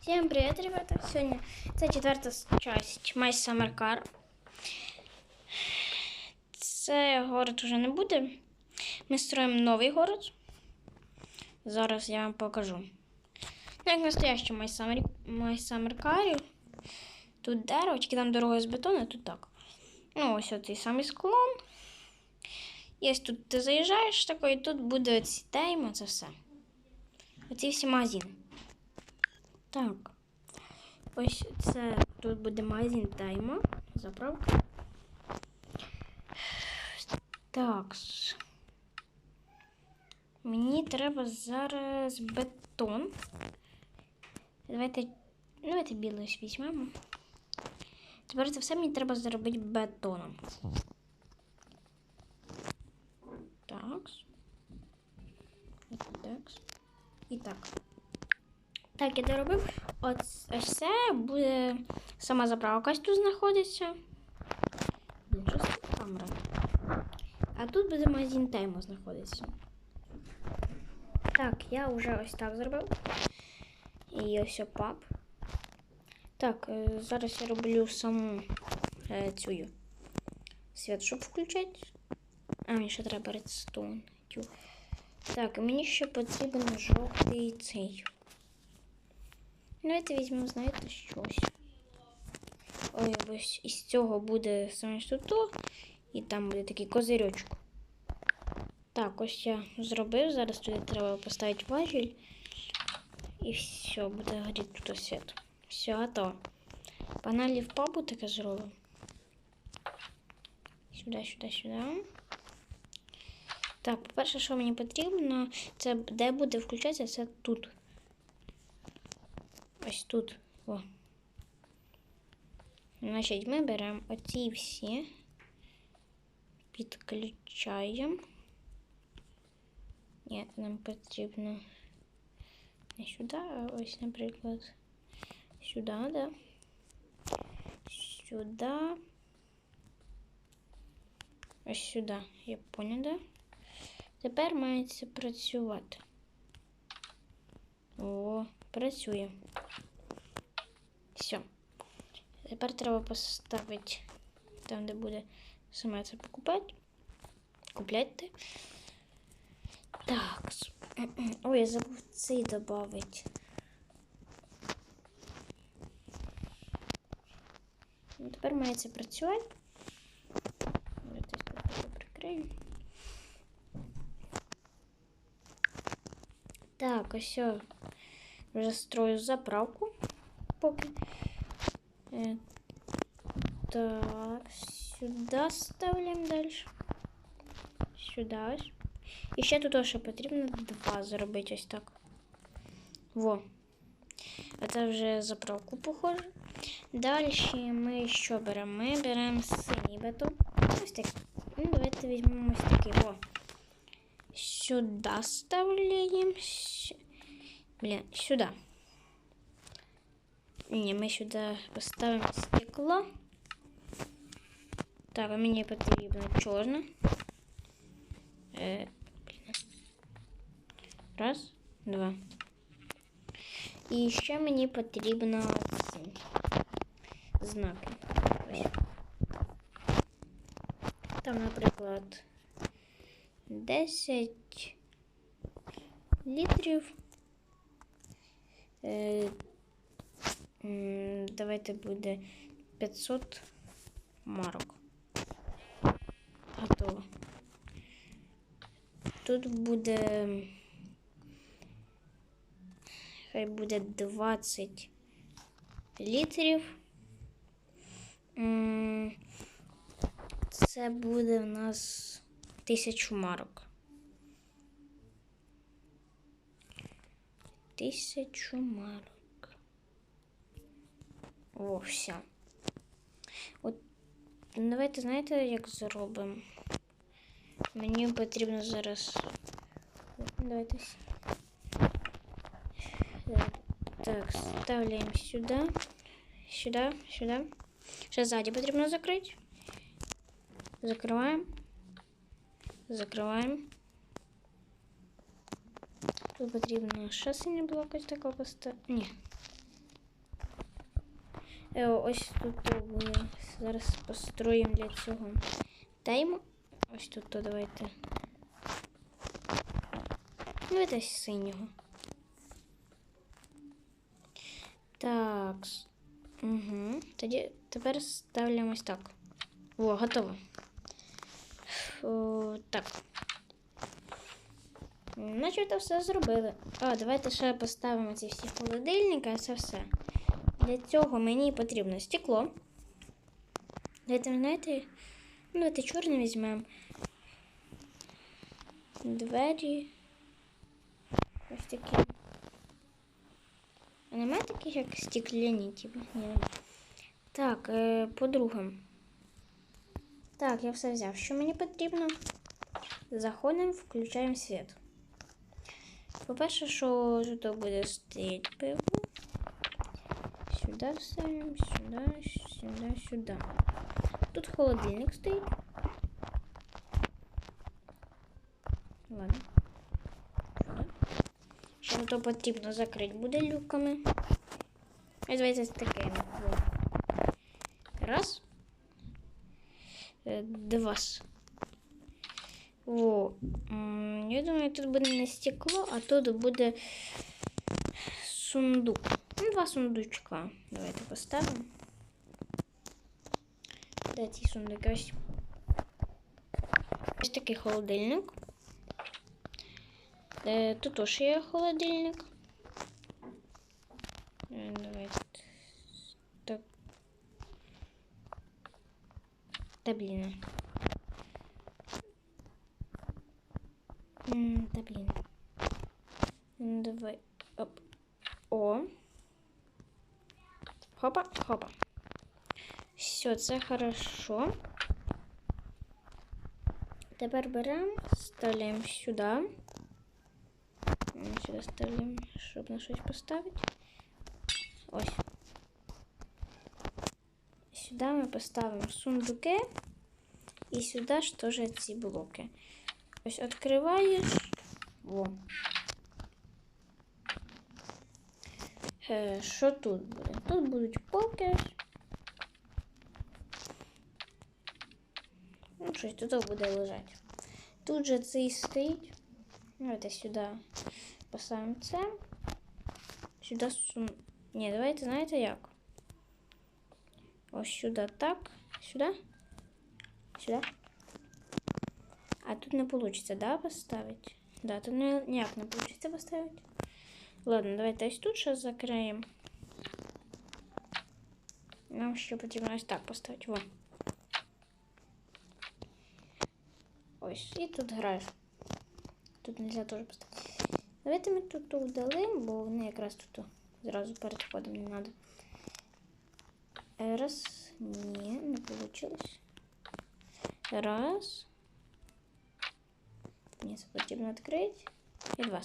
Всем привет, ребята! Сьогодні це четверта часть My Summer Car. Це город вже не буде. Ми строїмо новий город. Зараз я вам покажу. Ну, Як настоящий My Summer, My Summer Car. Тут дерево, тільки там дорога з бетону, тут так. Ну, ось цей самий склон. Ось тут ти заїжджаєш такий, і тут буде оці тейми, це все. Оці всі магазини. Так. Ось це тут буде магазин тайма. Заправка. Так. Мені треба зараз бетон. Давайте. Давайте білий візьмемо. Тепер це все мені треба зробити бетоном. Так. Так. І так. Так, я доробив. Ось, ось це буде сама заправка ось тут знаходиться. Що це камера? А тут буде магазин таймо знаходиться. Так, я вже ось так зробив. І ось пап. Так, е, зараз я роблю саму е, цю світ, щоб включати. А, мені ще треба редстоун. Тю. Так, мені ще потрібен жовтий цей. Ну, Давайте візьмемо, знаєте, щось. Ой, ось із цього буде саме що то, і там буде такий козирьочок. Так, ось я зробив. Зараз туди треба поставити важіль. І все, буде горіти тут світ. Все, готово. Панелі в пабу таке зробимо. Сюди, сюди, сюди. Так, по-перше, що мені потрібно, це де буде включатися, це тут. Ось тут. О. Значить, ми беремо оці всі, підключаємо. Ні, нам потрібно не сюди, а ось, наприклад, сюди, да? Сюди. Ось сюди. Я поняла, да? Тепер мається працювати. О, працює. Все. Тепер треба поставити там, де буде саме це покупати. Купляти. Так. Ой, я забув цей додати. Ну, тепер має це працювати. Давайте спочатку прикрию. Так, ось я вже строю заправку поки. Е, так, сюди ставляємо далі. Сюди ось. І ще тут ще потрібно два зробити ось так. Во. А це вже заправку похоже. Далі ми що беремо? Ми беремо синій бетон. Ось так. Ну, давайте візьмемо ось такий. Во. Сюди ставляємо. Блін, сюди. Ні, ми сюди поставимо стекло. Так, а мені потрібно чорне. Е, Раз, два. І ще мені потрібно ці знаки. Там, наприклад, 10 літрів. Давайте буде 500 марок. Готово. Тут буде. Хай буде 20 літрів. Це буде в нас тисячу марок. Тисячу марок. О, все. От давайте знаєте, як зробимо? Мені потрібно зараз. Давайте. с- Е, Так, ставляємо сюди. Сюди, сюди. Ще ззаді потрібно закрити. Закриваємо. Закриваємо. Тут потрібно ще синій блок ось такого поставити. Ні. Е, ось тут буде. Зараз построїмо для цього тайму. Ось тут то давайте. З синього. Так. Угу. Тоді тепер ставимо ось так. О, готово. О, так. Начебто все зробили. А, давайте ще поставимо ці всі холодильники, це все. Для цього мені потрібно стекло. Давайте, знаєте, ну, давайте чорне візьмемо. Двері. Ось такі. А немає таких, як стекляні, типу? Ні. Так, е, по-друге. Так, я все взяв. Що мені потрібно? Заходимо, включаємо світ. По-перше, що тут буде стоїть пиво. Сюди ставимо, сюди, сюди, сюди. Тут холодильник стоїть. Ладно. Сюди. Ще то потрібно закрити буде люками. І давайте з такими. Во. Раз. Е, Два. О, м, я думаю, тут буде не стекло, а тут буде сундук. Два сундучка. Давайте поставимо. Де ці сундуки? Ось. Ось такий холодильник. Е, Тут теж є холодильник. Е, Давайте. Так. Та блін. Хопа, хопа. Все, це хорошо. Тепер беремо, ставляємо сюди. М, Сюди ставляємо, щоб на щось поставити. Ось. Сюди ми поставимо сундуки. І сюди ж теж ці блоки. Ось відкриваєш. Во. Що тут буде? Тут будуть полки. Ну, щось тут буде лежати. Тут же цей стоїть. Давайте сюди поставимо це. Сюди сум... Ні, давайте, знаєте як? Ось сюди так. Сюди. Сюди. А тут не получится, да, поставить? Да, тут не, ніяк не получится поставить. Ладно, давайте ось тут сейчас закриємо. Нам ще потрібно ось так поставити. Во. Ось, і тут граєш. Тут нельзя теж поставити. Давайте ми тут удалимо, бо вони якраз тут зразу перед входом не треба. Раз. Ні, не получилось. Раз. Мені це потрібно відкрити. І два.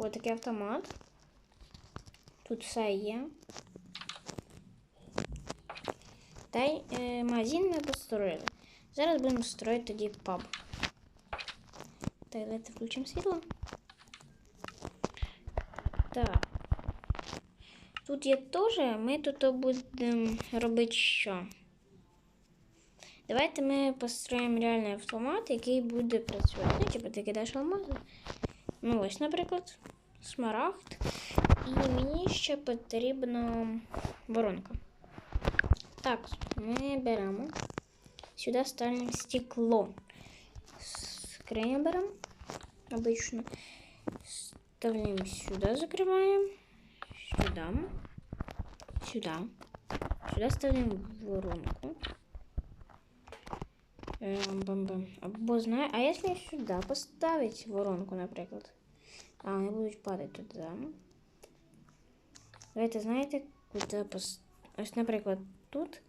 Ось такий автомат. Тут все є. Та й е, магазин ми построїли. Зараз будемо строїти тоді паб. Так, давайте включимо світло. Так. Тут є теж, ми тут будемо робити що? Давайте ми построїмо реальний автомат, який буде працювати. Ну, типу, ти кидаєш алмази. Ну, ось, наприклад, смарагд. І мені ще потрібна воронка. Так, ми беремо. Сюди ставимо стекло. Скриню беремо. Обично. Ставляємо сюди, закриваємо. Сюди. Сюди. Сюди ставимо воронку. Бам-бам. Або знаю, а если сюда поставить воронку, наприклад? А, вони будуть падати туди. Давайте знаєте, куди пос... Ось, наприклад, тут.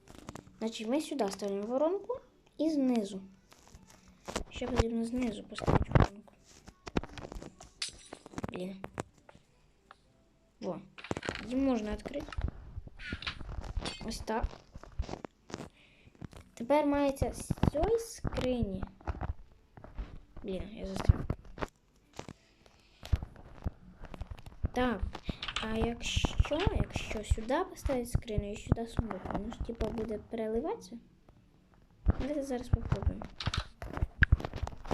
Значить, ми сюди ставимо воронку і знизу. Ще потрібно знизу поставити воронку. Блін. Во. Її можна відкрити. Ось так. Тепер мається цієї скрині. Блін, я застряг. Так, а якщо якщо сюди поставити скриню і сюди сундук, воно ж типа буде переливатися? Давайте зараз попробуємо.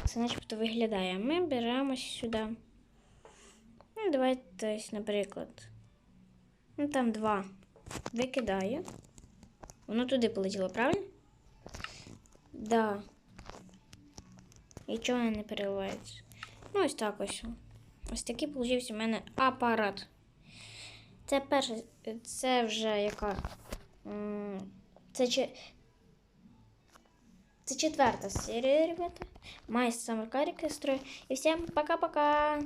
Це начебто виглядає. Ми беремо сюди. Ну, давайте, наприклад. Ну, там два. Викидаю. Воно туди полетіло, правильно? Да. І чого Нічого не переливається. Ну, ось так ось. Ось такий получився у мене апарат. Це перше, це вже яка. Це, че- це четверта серія, ребята. Майс Самаркарик строю. І всім пока-пока!